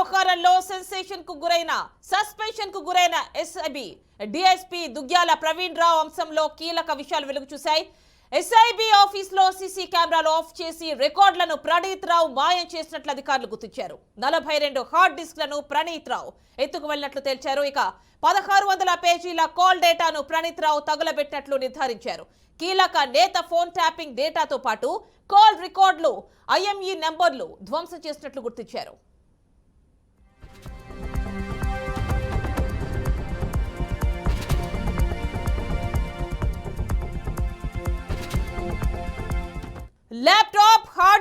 వ్యవహారంలో సెన్సేషన్కు గురైన సస్పెన్షన్కు గురైన ఎస్ఐబి డిఎస్పీ దుగ్గ్యాల ప్రవీణ్ రావు అంశంలో కీలక విషయాలు వెలుగు చూశాయి. ఎస్ఐబి ఆఫీస్లో సీసీ కెమెరాలు ఆఫ్ చేసి రికార్డులను ప్రణీత్ రావు మాయం చేసినట్లు అధికారులు గుర్తించారు. నలభై రెండు హార్డ్ డిస్క్లను ప్రణీత్ రావు ఎత్తుకు వెళ్ళినట్లు తేల్చారు. ఇక పదహారు వందల పేజీల కాల్ డేటాను ప్రణీత్ రావు తగులబెట్టినట్లు నిర్ధారించారు. కీలక నేత ఫోన్ ట్యాపింగ్ డేటాతో పాటు కాల్ రికార్డులు ఐఎంఈ నెంబర్లు ధ్వంసం చేసినట్లు గుర్తించారు.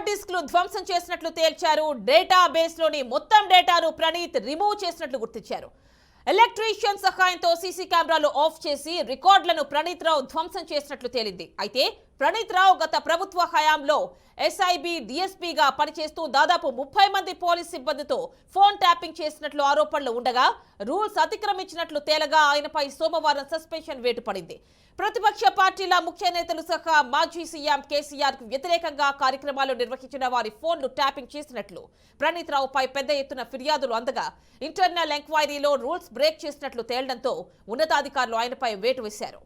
డిస్క్లు ధ్వంసం చేసినట్లు తేల్చారు. డేటా బేస్లోని మొత్తం డేటాను ప్రణీత్ రిమూవ్ చేసినట్లు గుర్తించారు. ఎలక్ట్రీషియన్ సహాయంతో సీసీ కెమెరాలు ఆఫ్ చేసి రికార్డులను ప్రణీత్ రావు ధ్వంసం చేసినట్లు తేలింది. అయితే ప్రణీత్ రావు గత ప్రభుత్వ హయాంలో ఎస్ఐబి డిఎస్పీగా పనిచేస్తూ దాదాపు ముప్పై మంది పోలీస్ సిబ్బందితో ఫోన్ ట్యాపింగ్ చేసినట్లు ఆరోపణలు ఉండగా రూల్స్ అతిక్రమించినట్లు తేలగా ఆయనపై సోమవారం సస్పెన్షన్ వేటు పడింది ప్రతిపక్ష పార్టీల ముఖ్య నేతలు సహా మాజీ సీఎం కేసీఆర్కు వ్యతిరేకంగా కార్యక్రమాలు నిర్వహించిన వారి ఫోన్లు ట్యాపింగ్ చేసినట్లు ప్రణీత్ రావుపై పెద్ద ఎత్తున ఫిర్యాదులు అందగా ఇంటర్నల్ ఎంక్వైరీలో రూల్స్ బ్రేక్ చేసినట్లు తేలడంతో ఉన్నతాధికారులు ఆయనపై వేటు వేశారు.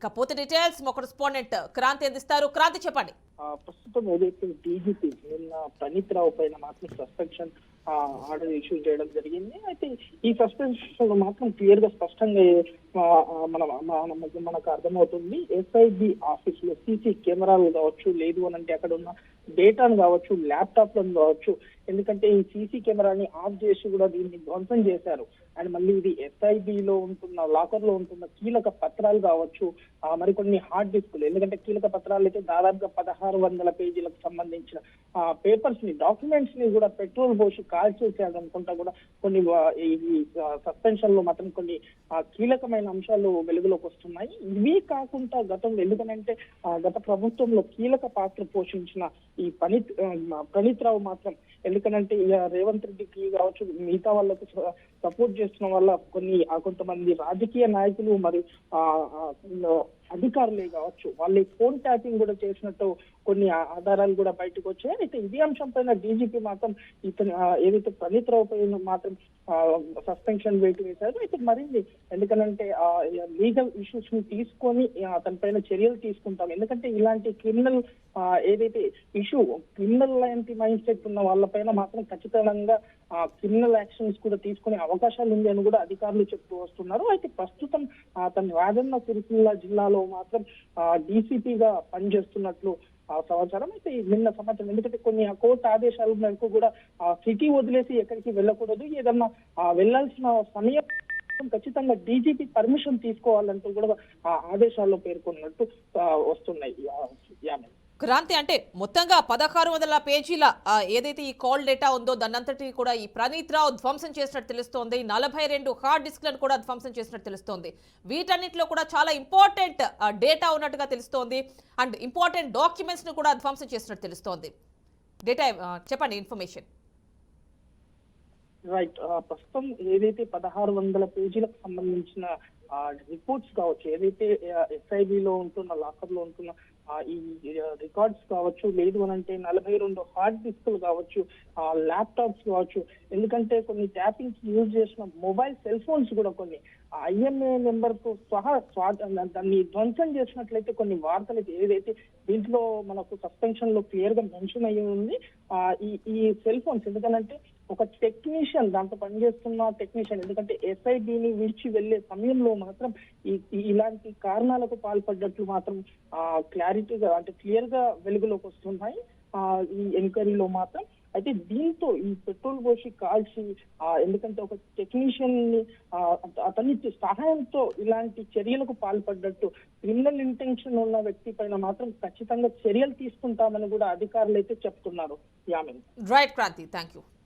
ఇక పూర్తి డీటెయిల్స్ మా కరెస్పాండెంట్ క్రాంతి అందిస్తారు. క్రాంతి చెప్పండి. ప్రస్తుతం ఏదైతే డీజీపీ నిన్న ప్రణీత్ రావు పైన మాత్రం సస్పెన్షన్ ఆర్డర్ ఇష్యూ చేయడం జరిగింది. అయితే ఈ సస్పెన్షన్ మాత్రం క్లియర్గా స్పష్టంగా ఆ, మన మనకు- మనకు అర్థమవుతుంది. ఎస్ఐబి ఆఫీస్లో సీసీ కెమెరాలు కావచ్చు లేదు అని అంటే అక్కడ ఉన్న డేటాను కావచ్చు ల్యాప్టాప్లను కావచ్చు ఎందుకంటే ఈ సీసీ కెమెరాని ఆఫ్ చేసి కూడా దీన్ని ధ్వంసం చేశారు. అండ్ మళ్ళీ ఇది ఎస్ఐబిలో ఉంటున్న లాకర్లో ఉంటున్న కీలక పత్రాలు కావచ్చు ఆ మరికొన్ని హార్డ్ డిస్కులు ఎందుకంటే కీలక పత్రాలు అయితే దాదాపుగా పదహారు వందల పేజీలకు సంబంధించిన ఆ పేపర్స్ని డాక్యుమెంట్స్ని కూడా పెట్రోల్ పోసి కాల్ అనుకుంటా కూడా కొన్ని ఈ సస్పెన్షన్లో మాత్రం కొన్ని కీలకమైన అంశాలు వెలుగులోకి వస్తున్నాయి. ఇవి కాకుండా గతంలో ఎందుకనంటే గత ప్రభుత్వంలో కీలక పాత్ర పోషించిన ఈ పనిత్ ప్రణీత్ రావు మాత్రం. ఎందుకనంటే ఇక రేవంత్ రెడ్డికి కావచ్చు మిగతా వాళ్ళకు సపోర్ట్ చేస్తున్న వల్ల కొన్ని కొంతమంది రాజకీయ నాయకులు మరియు ఆ, అధికారులే కావచ్చు. వాళ్ళు ఫోన్ ట్యాపింగ్ కూడా చేసినట్టు కొన్ని ఆధారాలు కూడా బయటకు వచ్చాయి. అయితే ఇదే అంశం పైన డీజీపీ మాత్రం ఇతను ఏదైతే ప్రణీత్ రావు పైన మాత్రం సస్పెన్షన్ వేటు వేశారు. అయితే మరింది ఎందుకనంటే లీగల్ ఇష్యూస్ని తీసుకొని ఆ, అతని పైన చర్యలు తీసుకుంటాం. ఎందుకంటే ఇలాంటి క్రిమినల్ ఏదైతే ఇష్యూ క్రిమినల్ లాంటి మైండ్ సెట్ ఉన్న వాళ్ళపైన మాత్రం ఖచ్చితంగా క్రిమినల్ యాక్షన్స్ కూడా తీసుకునే అవకాశాలు ఉంది అని కూడా అధికారులు చెప్తూ వస్తున్నారు. అయితే ప్రస్తుతం అతను తన రాజన్న సిరిసిల్ల జిల్లాలో మాత్రం డీసీపీగా పనిచేస్తున్నట్లు ఆ సమాచారం. అయితే నిన్న సమాచారం ఎందుకంటే కొన్ని కోర్టు ఆదేశాల మేరకు కూడా ఆ సిటీ వదిలేసి ఎక్కడికి వెళ్ళకూడదు. ఏదన్నా ఆ, వెళ్ళాల్సిన సమయం ఖచ్చితంగా డీజీపీ పర్మిషన్ తీసుకోవాలంటూ కూడా ఆ ఆదేశాల్లో పేర్కొన్నట్టు వస్తున్నాయి. క్రాంతి అంటే మొత్తంగా పదహారు వందల పేజీల ఏదైతే ఈ కాల్ డేటా ఉందో దాన్నంతటి కూడా ఈ ప్రణీత్ రావు ధ్వంసం చేసినట్టు తెలుస్తోంది. నలభై రెండు హార్డ్ డిస్క్లను కూడా ధ్వంసం చేసినట్టు తెలుస్తోంది. వీటన్నిటిలో కూడా చాలా ఇంపార్టెంట్ డేటా ఉన్నట్టుగా తెలుస్తోంది. అండ్ ఇంపార్టెంట్ డాక్యుమెంట్స్ను కూడా ధ్వంసం చేసినట్టు తెలుస్తోంది. డేటా చెప్పండి ఇన్ఫర్మేషన్. రైట్ ప్రస్తుతం ఏదైతే పదహారు వందల పేజీలకు సంబంధించిన రిపోర్ట్స్ కావచ్చు ఏదైతే ఎస్ఐబి లో ఉంటున్న లాకర్లో ఉంటున్న ఈ రికార్డ్స్ కావచ్చు లేదు అని అంటే నలభై రెండు హార్డ్ డిస్క్లు కావచ్చు ల్యాప్టాప్స్ కావచ్చు ఎందుకంటే కొన్ని ట్యాపింగ్ యూజ్ చేసిన మొబైల్ సెల్ ఫోన్స్ కూడా కొన్ని ఐఎంఏ నెంబర్తో సహా స్వా- దాన్ని ధ్వంసం చేసినట్లయితే కొన్ని వార్తలు అయితే ఏదైతే దీంట్లో మనకు సస్పెన్షన్లో క్లియర్గా మెన్షన్ అయ్యి ఉంది ఈ ఈ సెల్ ఫోన్స్ ఎందుకంటే ఒక టెక్నీషియన్ దాంట్లో పనిచేస్తున్న టెక్నీషియన్ ఎందుకంటే ఎస్ఐబిని విడిచి వెళ్ళే సమయంలో మాత్రం ఇలాంటి కారణాలకు పాల్పడ్డట్లు మాత్రం క్లారిటీగా అంటే క్లియర్గా వెలుగులోకి వస్తున్నాయి. ఆ, ఈ ఎంక్వైరీలో మాత్రం. అయితే దీంతో ఈ పెట్రోల్ పోసి కాల్చి ఆ, ఎందుకంటే ఒక టెక్నీషియన్ని అతని సహాయంతో ఇలాంటి చర్యలకు పాల్పడ్డట్టు క్రిమినల్ ఇంటెన్షన్ ఉన్న వ్యక్తి పైన మాత్రం ఖచ్చితంగా చర్యలు తీసుకుంటామని కూడా అధికారులు అయితే చెప్తున్నారు. Yamin. Right Kranti thank you